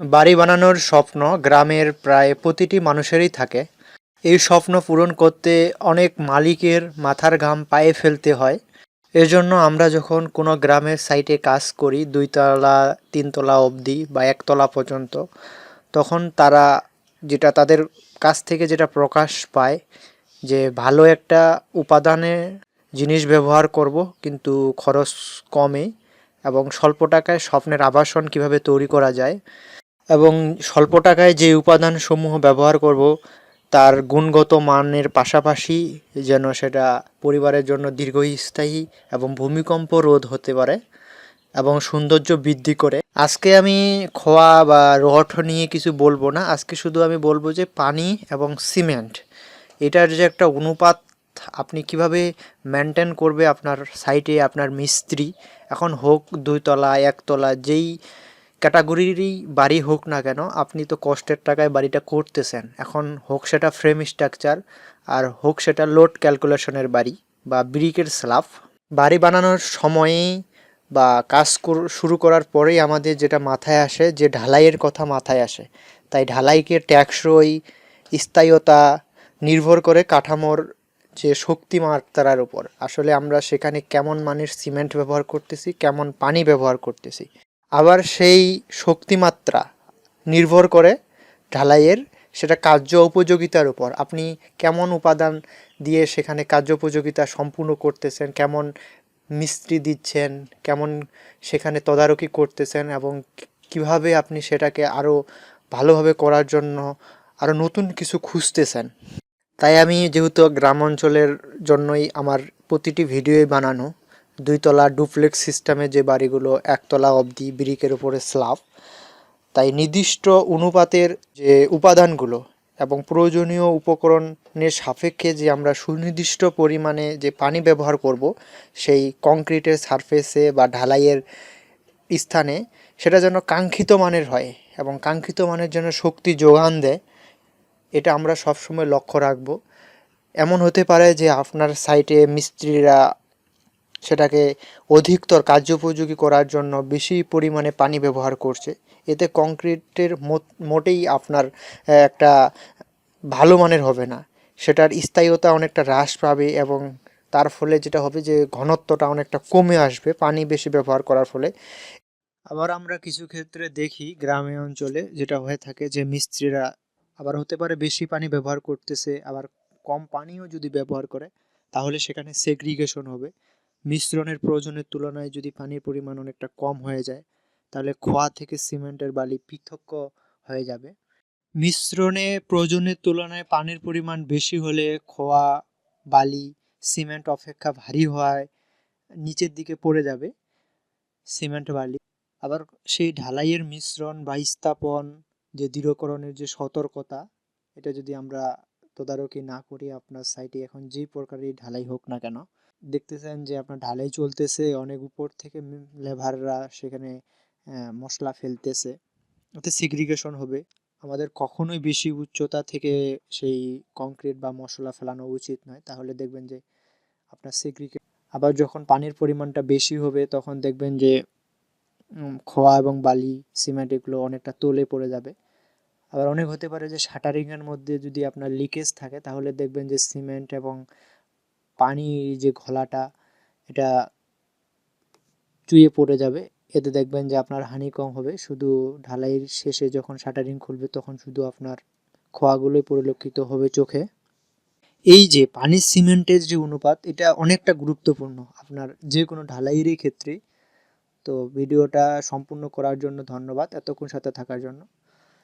বাড়ি বানানোর স্বপ্ন গ্রামের প্রায় প্রতিটি মানুষেরই থাকে। এই স্বপ্ন পূরণ করতে অনেক মালিকের মাথার ঘাম পায়ে ফেলতে হয়। এজন্য আমরা যখন কোনো গ্রামের সাইটে কাজ করি, দুইতলা, তিনতলা অবধি বা একতলা পর্যন্ত, তখন তারা যেটা তাদের কাছ থেকে যেটা প্রকাশ পায় যে ভালো একটা উপাদানে জিনিস ব্যবহার করব, কিন্তু খরচ কমে এবং স্বল্প টাকায় স্বপ্নের আবাসন কীভাবে তৈরি করা যায় এবং স্বল্প টাকায় যে উপাদানসমূহ ব্যবহার করব, তার গুণগত মানের পাশাপাশি যেন সেটা পরিবারের জন্য দীর্ঘস্থায়ী এবং ভূমিকম্প রোধ হতে পারে এবং সৌন্দর্য বৃদ্ধি করে। আজকে আমি খোয়া বা রড নিয়ে কিছু বলব না। আজকে শুধু আমি বলব যে পানি এবং সিমেন্ট, এটার যে একটা অনুপাত, আপনি কীভাবে মেনটেন করবে আপনার সাইটে আপনার মিস্ত্রি, এখন হোক দুইতলা একতলা যেই ক্যাটাগরিরই বাড়ি হোক না কেন, আপনি তো কষ্টের টাকায় বাড়িটা করতেছেন। এখন হোক সেটা ফ্রেম স্ট্রাকচার আর হোক সেটা লোড ক্যালকুলেশনের বাড়ি বা ব্রিকের স্ল্যাব বাড়ি বানানোর সময়েই বা কাজ শুরু করার পরেই আমাদের যেটা মাথায় আসে, যে ঢালাইয়ের কথা মাথায় আসে। তাই ঢালাইকে ট্যাক্সই, স্থায়ীতা নির্ভর করে কাঠামোর যে শক্তিমাত্রার উপর। আসলে আমরা সেখানে কেমন মানের সিমেন্ট ব্যবহার করতেছি, কেমন পানি ব্যবহার করতেছি। আবার সেই শক্তিমাত্রা নির্ভর করে ঢালাইয়ের সেটা কার্য উপযোগিতার উপর। আপনি কেমন উপাদান দিয়ে সেখানে কার্য উপযোগিতা সম্পূর্ণ করতেছেন, কেমন মিস্ত্রি দিচ্ছেন, কেমন সেখানে তদারকি করতেছেন এবং কীভাবে আপনি সেটাকে আরও ভালোভাবে করার জন্য আরও নতুন কিছু খুঁজতেছেন। তাই আমি যেহেতু গ্রাম অঞ্চলের জন্যই আমার প্রতিটি ভিডিওই বানানো দুইতলা ডুপ্লেক্স সিস্টেমে যে বাড়িগুলো, একতলা অবধি ব্রিকের উপরে স্ল্যাব তাই নির্দিষ্ট অনুপাতের যে উপাদানগুলো এবং প্রয়োজনীয় উপকরণের সাপেক্ষে যে আমরা সুনির্দিষ্ট পরিমাণে যে পানি ব্যবহার করব, সেই কংক্রিটের সারফেসে বা ঢালাইয়ের স্থানে, সেটা যেন কাঙ্ক্ষিত মানের হয় এবং কাঙ্ক্ষিত মানের জন্য শক্তি যোগান দেয়, এটা আমরা সবসময় লক্ষ্য রাখব। এমন হতে পারে যে আপনার সাইটে মিস্ত্রিরা সেটাকে অধিকতর কার্যোপযোগী করার জন্য বেশি পরিমাণে পানি ব্যবহার করছে। এতে কংক্রিটের মোটেই আপনার একটা ভালো মানের হবে না। সেটার স্থায়ীতা অনেকটা হ্রাস পাবে এবং তার ফলে যেটা হবে যে ঘনত্বটা অনেকটা কমে আসবে পানি বেশি ব্যবহার করার ফলে। আবার আমরা কিছু ক্ষেত্রে দেখি গ্রামে অঞ্চলে যেটা হয়ে থাকে যে মিস্ত্রিরা আবার হতে পারে বেশি পানি ব্যবহার করতেছে, আবার কম পানিও যদি ব্যবহার করে, তাহলে সেখানে সেগ্রিগেশন হবে। মিশ্রণের প্রয়োজনের তুলনায় যদি পানির পরিমাণ অনেকটা কম হয়ে যায়, তাহলে খোয়া থেকে সিমেন্টের বালি পৃথক হয়ে যাবে। মিশ্রণে প্রয়োজনের তুলনায় পানির পরিমাণ বেশি হলে খোয়া, বালি, সিমেন্ট অপেক্ষা ভারী হওয়ায় নিচের দিকে পড়ে যাবে সিমেন্ট বালি। আবার সেই ঢালাইয়ের মিশ্রণ বা স্থাপন, যে দৃঢ়করণের যে সতর্কতা, এটা যদি আমরা তদারকি না করি, আপনার সাইটে এখন যে প্রকারই ঢালাই হোক না কেন দেখতেছেন যে আপনার ঢালাই চলতেছে, অনেক উপর থেকে লেভাররা সেখানে মশলা ফেলতেছে। ওতে সিগ্রিগেশন হবে। আমাদের কখনোই বেশি উচ্চতা থেকে সেই কংক্রিট বা মশলা ফেলানো উচিত নয়। তাহলে দেখবেন যে আপনার সিগ্রিগে আবার যখন পানির পরিমাণটা বেশি হবে, তখন দেখবেন যে খোয়া এবং বালি, সিমেন্ট এগুলো অনেকটা তলে পড়ে যাবে। আবার অনেক হতে পারে যে শাটারিংয়ের মধ্যে যদি আপনার লিকেজ থাকে, তাহলে দেখবেন যে সিমেন্ট এবং পানি যে ঘোলাটা, এটা চুইয়ে পড়ে যাবে। এতে দেখবেন যে আপনার হানি কম হবে। শুধু ঢালাইয়ের শেষে যখন শাটারিং খুলবে, তখন শুধু আপনার খোয়াগুলোই পরিলক্ষিত হবে চোখে। এই যে পানির সিমেন্টের যে অনুপাত, এটা অনেকটা গুরুত্বপূর্ণ আপনার যে কোনো ঢালাইয়েরই ক্ষেত্রে। তো ভিডিওটা সম্পূর্ণ করার জন্য ধন্যবাদ। এতক্ষণ সাথে থাকার জন্য।